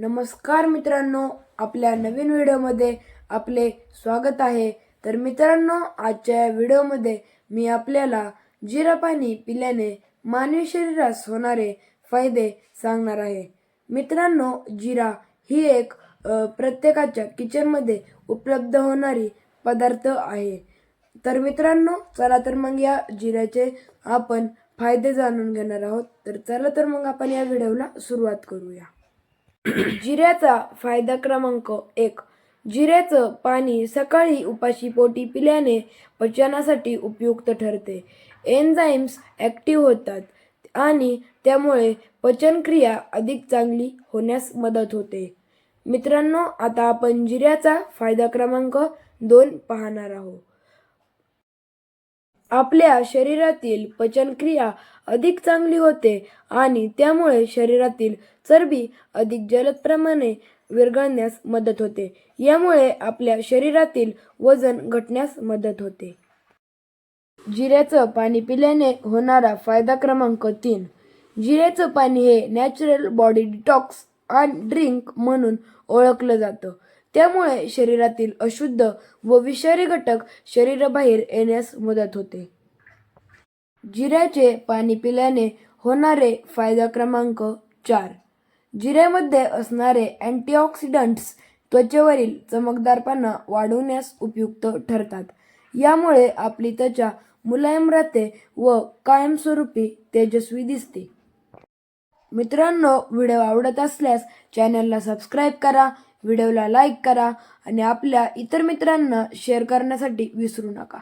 नमस्कार मित्रांनो आपल्या नवीन व्हिडिओमध्ये आपले स्वागत आहे. तर मित्रांनो आजच्या या व्हिडिओमध्ये मी आपल्याला जिरा पाणी पिल्याने मानवी शरीरास होणारे फायदे सांगणार आहे. मित्रांनो जिरा ही एक प्रत्येकाच्या किचनमध्ये उपलब्ध होणारी पदार्थ आहे. तर मित्रांनो चला तर मग या जिऱ्याचे आपण फायदे जाणून घेणार आहोत. तर चला तर मग आपण या व्हिडिओला सुरुवात करूया. जिऱ्याचा फायदा क्रमांक एक. जिऱ्याचं पाणी सकाळी उपाशी पोटी पिल्याने पचनासाठी उपयुक्त ठरते. एन्झाईम्स ॲक्टिव्ह होतात आणि त्यामुळे पचनक्रिया अधिक चांगली होण्यास मदत होते. मित्रांनो आता आपण जिऱ्याचा फायदा क्रमांक दोन पाहणार आहोत. आपल्या शरीरातील पचनक्रिया अधिक चांगली होते आणि त्यामुळे शरीरातील चरबी अधिक जलद प्रमाणे विरघळण्यास मदत होते. यामुळे आपल्या शरीरातील वजन घटण्यास मदत होते. जिऱ्याचं पाणी पिल्याने होणारा फायदा क्रमांक तीन. जिऱ्याचं पाणी हे नॅचरल बॉडी डिटॉक्स आणि ड्रिंक म्हणून ओळखलं जातं. त्यामुळे शरीरातील अशुद्ध व विषारी घटक शरीराबाहेर येण्यास मदत होते. जिऱ्याचे पाणी पिल्याने होणारे फायदा क्रमांक चार. जिऱ्यामध्ये असणारे अँटीऑक्सिडंट्स त्वचेवरील चमकदारपणा वाढवण्यास उपयुक्त ठरतात. यामुळे आपली त्वचा मुलायम राहते व कायमस्वरूपी तेजस्वी दिसते. मित्रांनो व्हिडिओ आवडत असल्यास चॅनलला सबस्क्राईब करा व्हिडिओला लाईक करा आणि आपल्या इतर मित्रांना शेअर करण्यासाठी विसरू नका.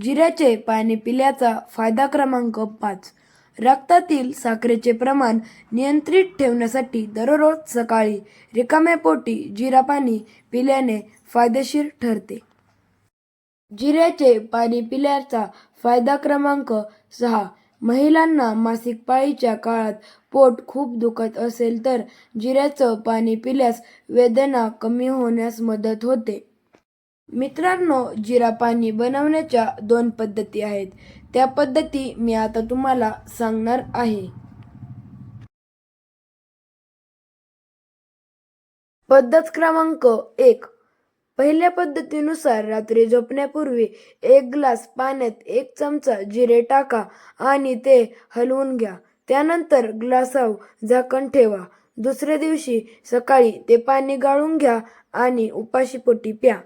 जिऱ्याचे पाणी पिल्याचा फायदा क्रमांक पाच. रक्तातील साखरेचे प्रमाण नियंत्रित ठेवण्यासाठी दररोज सकाळी रिकाम्या पोटी जिरा पाणी पिल्याने फायदेशीर ठरते. जिऱ्याचे पाणी पिल्याचा फायदा क्रमांक सहा. महिलांना मासिक पाळीच्या काळात पोट खूप दुखत असेल तर जिऱ्याचं पाणी पिल्यास वेदना कमी होण्यास मदत होते. मित्रांनो जिरा पाणी बनवण्याच्या दोन पद्धती आहेत. त्या पद्धती मी आता तुम्हाला सांगणार आहे. पद्धत क्रमांक एक. पहिल्या पद्धतीनुसार रात्री झोपण्यापूर्वी एक ग्लास पाण्यात एक चमचा जिरे टाका आणि ते हलवून घ्या. त्यानंतर ग्लासावर झाकण ठेवा. दुसऱ्या दिवशी सकाळी ते पाणी गाळून घ्या आणि उपाशीपोटी प्या.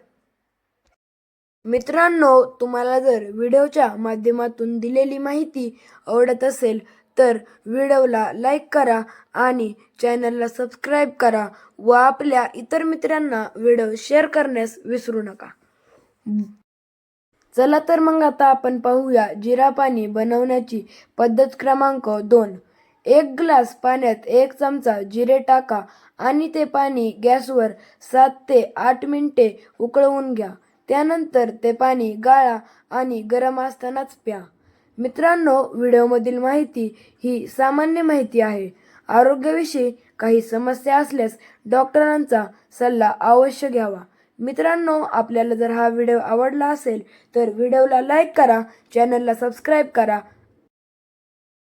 मित्रांनो तुम्हाला जर व्हिडिओच्या माध्यमातून दिलेली माहिती आवडत असेल तर व्हिडिओला लाईक करा आणि चॅनलला सबस्क्राईब करा व आपल्या इतर मित्रांना व्हिडिओ शेअर करण्यास विसरू नका. चला तर मग आता आपण पाहूया जिरा पाणी बनवण्याची पद्धत क्रमांक दोन. एक ग्लास पाण्यात एक चमचा जिरे टाका आणि ते पाणी गॅसवर सात ते आठ मिनिटे उकळवून घ्या. त्यानंतर ते पाणी गाळा आणि गरम असतानाच प्या. मित्रांनो व्हिडिओमधील माहिती ही सामान्य माहिती आहे. आरोग्याविषयी काही समस्या असल्यास डॉक्टरांचा सल्ला अवश्य घ्यावा. मित्रांनो आपल्याला जर हा व्हिडिओ आवडला असेल तर व्हिडिओला लाईक करा चॅनलला सबस्क्राईब करा